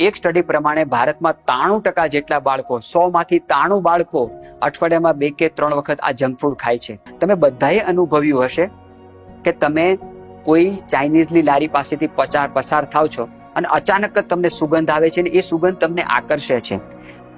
એક સ્ટડી પ્રમાણે ભારતમાં ત્રાણું ટકા જેટલા બાળકો સો માંથી ત્રાણું બાળકો અઠવાડિયામાં બે કે ત્રણ વખત આ જંક ફૂડ ખાય છે. તમે બધાએ અનુભવ્યું હશે કે તમે કોઈ ચાઇનીઝની લારી પાસેથી પચાર પસાર થાવ છો અને અચાનક જ તમને સુગંધ આવે છે ને એ સુગંધ તમને આકર્ષે છે.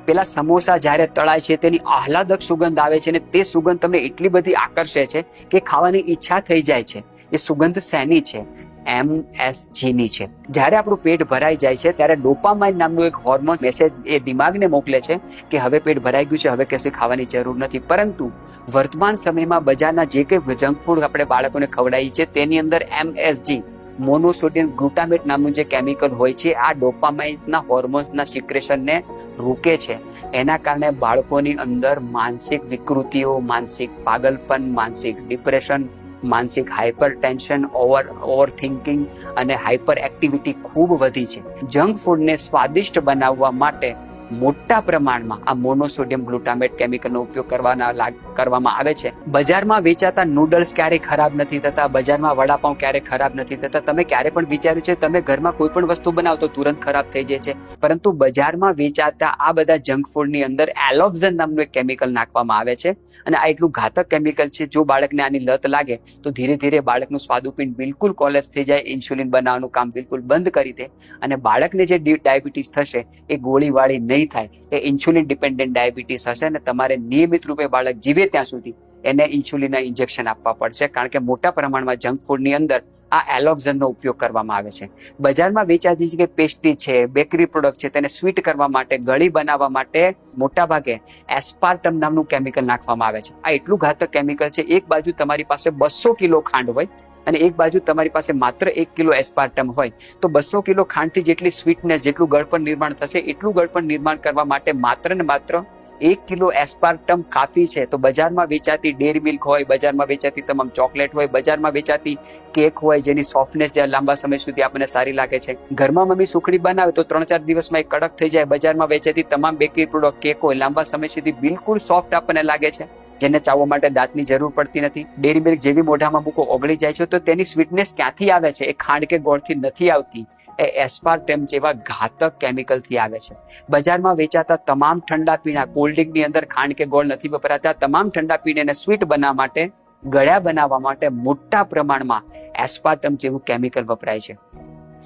પેલા સમોસા જ્યારે તળાય છે તેની આહલાદક સુગંધ આવે છે ને તે સુગંધ તમને એટલી બધી આકર્ષે છે કે ખાવાની ઈચ્છા થઈ જાય છે. એ સુગંધ શેની છે? એમ એસ જીની છે. જ્યારે આપણું પેટ ભરાઈ જાય છે, ત્યારે ડોપામાઇન નામનું એક હોર્મોન મેસેજ એ દિમાગને મોકલે છે કે હવે પેટ ભરાઈ ગયું છે, હવે કશું ખાવાની જરૂર નથી. પરંતુ વર્તમાન સમયમાં બજારના જે કંઈ જંક ફૂડ આપણે બાળકોને ખવડાવીએ છીએ, તેની અંદર એમએસજી મોનોસોડિયમ ગ્લુટામેટ નામનું જે કેમિકલ હોય છે, આ ડોપામાઇન્સના હોર્મોન્સના સિક્રેશનને રોકે છે. એના કારણે બાળકોની અંદર માનસિક વિકૃતિઓ, માનસિક પાગલપન, માનસિક ડિપ્રેશન માનસિક hypertension over overthinking અને હાઇપર એક્ટિવિટી ખૂબ વધી છે. જંક ફૂડને સ્વાદિષ્ટ બનાવવા માટે મોટા પ્રમાણમાં આ મોનોસોડિયમ ગ્લુટામેટ કેમિકલનો ઉપયોગ કરવાના કરવામાં આવે છે. બજારમાં વેચાતા નૂડલ્સ ક્યારેય ખરાબ નથી થતા, બજારમાં વડાપાઉં ક્યારેય ખરાબ નથી થતા. તમે ક્યારે પણ વિચાર્યું છે, તમે ઘરમાં કોઈ પણ વસ્તુ બનાવો તો તુરંત ખરાબ થઈ જાય છે. પરંતુ બજારમાં વેચાતા આ બધા જંક ફૂડની અંદર એલોક્ઝન નામનું એક કેમિકલ નાખવામાં આવે છે. અને આ એટલું ઘાતક કેમિકલ છે, જો બાળકને આની લત લાગે, તો ધીરે ધીરે બાળકનું સ્વાદુપિંડ બિલકુલ કોલેપ્સ થઈ જાય, ઇન્સ્યુલિન બનાવવાનું કામ બિલકુલ બંધ કરી દે. અને બાળકને જે ડાયાબિટીસ થશે, એ ગોળીવાળી નહીં થાય એ ઇન્સ્યુલિન ડિપેન્ડન્ટ ડાયાબિટીસ હશે અને તમારે નિયમિત રૂપે બાળક જીવે ત્યાં સુધી એને ઇન્સ્યુલિનના ઇન્જેક્શન આપવા પડશે. કારણ કે મોટા પ્રમાણમાં જંક ફૂડની અંદર આ એલોક્ઝનનો ઉપયોગ કરવામાં આવે છે. બજારમાં વેચાતી જે પેસ્ટ્રી છે બેકરી પ્રોડક્ટ છે, તેને સ્વીટ કરવા માટે, ગળી બનાવવા માટે મોટા ભાગે એસ્પાર્ટમ નામનું કેમિકલ નાખવામાં આવે છે. આ એટલું ઘાતક કેમિકલ છે, એક બાજુ તમારી પાસે બસો કિલો ખાંડ હોય અને એક બાજુ તમારી પાસે માત્ર એક કિલો એસ્પાર્ટમ હોય, તો બસો કિલો ખાંડથી જેટલી સ્વીટનેસ જેટલું ગળપણ નિર્માણ થશે, એટલું ગળપણ નિર્માણ કરવા માટે માત્ર ને માત્ર એક કિલો એસ્પાર્ટમ કાફી છે. તો બજારમાં વેચાતી ડેરી મિલ્ક હોય, બજારમાં વેચાતી તમામ ચોકલેટ હોય, બજારમાં વેચાતી કેક હોય, જેની સોફ્ટનેસ જ્યાં લાંબા સમય સુધી આપણને સારી લાગે છે. ઘરમાં મમ્મી સુખડી બનાવે તો ત્રણ ચાર દિવસમાં એ કડક થઈ જાય. બજારમાં વેચાતી તમામ બેકરી પ્રોડક્ટ, કેક હોય, લાંબા સમય સુધી બિલકુલ સોફ્ટ આપણને લાગે છે. જેને ચાવવા માટે દાંતની જરૂર પડતી નથી. ડેરી મિલ્ક જેવી મોઢામાં મૂકો, ઓગળી જાય છે, તો તેની સ્વીટનેસ ક્યાંથી આવે છે? એ ખાંડ કે ગોળથી નથી આવતી. એ એસ્પાર્ટેમ જેવા ઘાતક કેમિકલથી આવે છે. બજારમાં વેચાતા તમામ ઠંડા પીણા કોલ્ડ ડ્રિંકની અંદર ખાંડ કે ગોળ નથી વપરાતા, તમામ ઠંડા પીણાને સ્વીટ બનાવવા માટે, ગળ્યા બનાવવા માટે મોટા પ્રમાણમાં એસ્પાર્ટમ જેવું કેમિકલ વપરાય છે.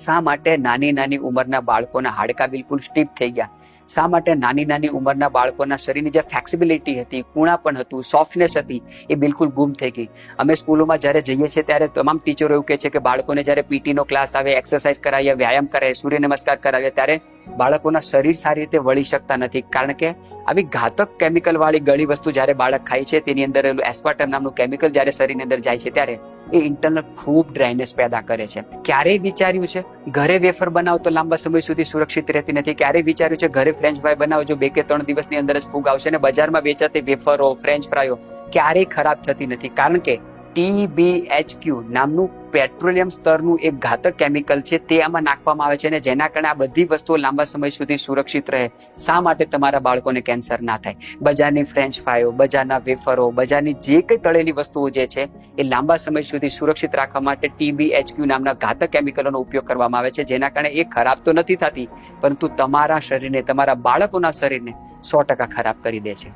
શા માટે નાની નાની ઉંમરના બાળકોના હાડકા બિલકુલ સ્ટીફ થઈ ગયા? શા માટે નાની નાની ઉંમરના બાળકોના શરીરની જે ફ્લેક્સિબિલિટી હતી કુણાપણ હતું સોફ્ટનેસ હતી, એ બિલકુલ ગુમ થઈ ગઈ? અમે સ્કૂલોમાં જ્યારે જઈએ છીએ ત્યારે તમામ ટીચરો એવું કહે છે કે બાળકોને જ્યારે પીટીનો ક્લાસ આવે એક્સરસાઇઝ કરાવીએ, વ્યાયામ કરાવીએ, સૂર્ય નમસ્કાર કરાવીએ, ત્યારે બાળકોના શરીર સારી રીતે વળી શકતા નથી. કારણ કે આવી ઘાતક કેમિકલ વાળી ગળી વસ્તુ જ્યારે બાળક ખાય છે, તેની અંદર એસ્પાર્ટમ નામનું કેમિકલ જ્યારે શરીરની અંદર જાય છે, ત્યારે એ ઇન્ટરનલ ખૂબ ડ્રાયનેસ પેદા કરે છે. ક્યારેય વિચાર્યું છે, ઘરે વેફર બનાવો તો લાંબા સમય સુધી સુરક્ષિત રહેતી નથી. ક્યારેય વિચાર્યું છે, ઘરે ફ્રેન્ચ ફ્રાય બનાવો જો બે કે ત્રણ દિવસની અંદર જ ફૂગ આવશે અને બજારમાં વેચાતી વેફરો ફ્રેન્ચ ફ્રાયો ક્યારેય ખરાબ થતી નથી. કારણ કે TBHQ નામનું પેટ્રોલિયમ સ્તરનું એક ઘાતક કેમિકલ છે, તે આમાં નાખવામાં આવે છે અને જેના કારણે આ બધી વસ્તુઓ લાંબા સમય સુધી સુરક્ષિત રહે. શા માટે તમારા બાળકોને કેન્સર ના થાય? બજારની ફ્રેન્ચ ફ્રાયો બજારના વેફરો, બજારની જે કંઈ તળેલી વસ્તુઓ જે છે, એ લાંબા સમય સુધી સુરક્ષિત રાખવા માટે ટીબીએચક્યુ નામના ઘાતક કેમિકલોનો ઉપયોગ કરવામાં આવે છે. જેના કારણે એ ખરાબ તો નથી થતી, પરંતુ તમારા શરીરને, તમારા બાળકોના શરીરને સો ટકા ખરાબ કરી દે છે.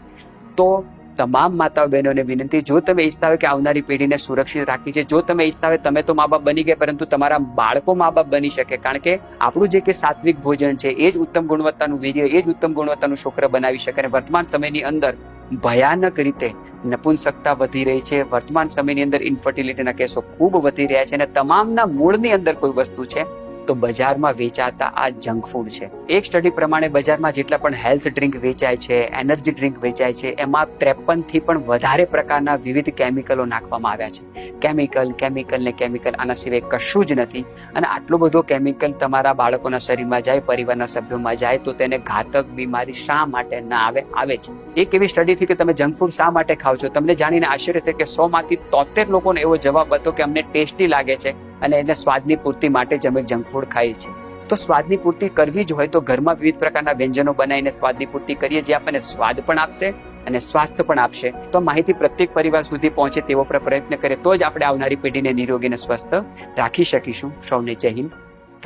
તો તમામ માતા બહેનોને વિનંતી, જો તમે ઈચ્છતા હોય કે આવનારી પેઢીને સુરક્ષિત રાખવી છે, જો તમે ઈચ્છતા હોય તમે તો મા બાપ બની ગયા, પરંતુ તમારા બાળકો મા બાપ બની શકે. કારણ કે આપણું જે કે સાત્વિક ભોજન છે, એ જ ઉત્તમ ગુણવત્તાનું વીર્ય એ જ ઉત્તમ ગુણવત્તાનું શુક્ર બનાવી શકે. અને વર્તમાન સમયની અંદર ભયાનક રીતે નપુંસકતા વધી રહી છે. વર્તમાન સમયની અંદર ઇન્ફર્ટિલિટીના કેસો ખૂબ વધી રહ્યા છે. અને તમામના મૂળની અંદર કોઈ વસ્તુ છે તો બજારમાં વેચાતા આ જંક ફૂડ છે. એક સ્ટડી પ્રમાણે બજારમાં જેટલા પણ હેલ્થ ડ્રિંક વેચાય છે એનર્જી ડ્રિંક વેચાય છે, એમાં ત્રેપનથી પણ વધારે પ્રકારના વિવિધ કેમિકલો નાખવામાં આવ્યા છે. કેમિકલ કેમિકલ ને કેમિકલ આના સિવાય કશું જ નથી. અને આટલો બધો કેમિકલ તમારા બાળકોના શરીરમાં જાય, પરિવારના સભ્યોમાં જાય, તો તેને ઘાતક બીમારી શા માટે ના આવે? આવે છે એક એવી સ્ટડી થી કે તમે જંક ફૂડ શા માટે ખાવ છો? તમને જાણીને આશ્ચર્ય થાય કે સો માંથી તોતેર લોકોને એવો જવાબ હતો કે અમને ટેસ્ટી લાગે છે. અને એને સ્વાદની પૂર્તિ માટે જ અમે જંક ફૂડ ખાઈએ છીએ. તો સ્વાદની પૂર્તિ કરવી જ હોય તો ઘરમાં વિવિધ પ્રકારના વ્યંજનો બનાવીને સ્વાદની પૂર્તિ કરીએ જે આપણને સ્વાદ પણ આપશે અને સ્વાસ્થ્ય પણ આપશે. તો માહિતી પ્રત્યેક પરિવાર સુધી પહોંચે તેવો પ્ર- પ્રયત્ન કરે તો જ આપણે આવનારી પેઢીને નિરોગી અને સ્વસ્થ રાખી શકીશું. સૌને જય હિન્દ.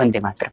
વંદે માત્ર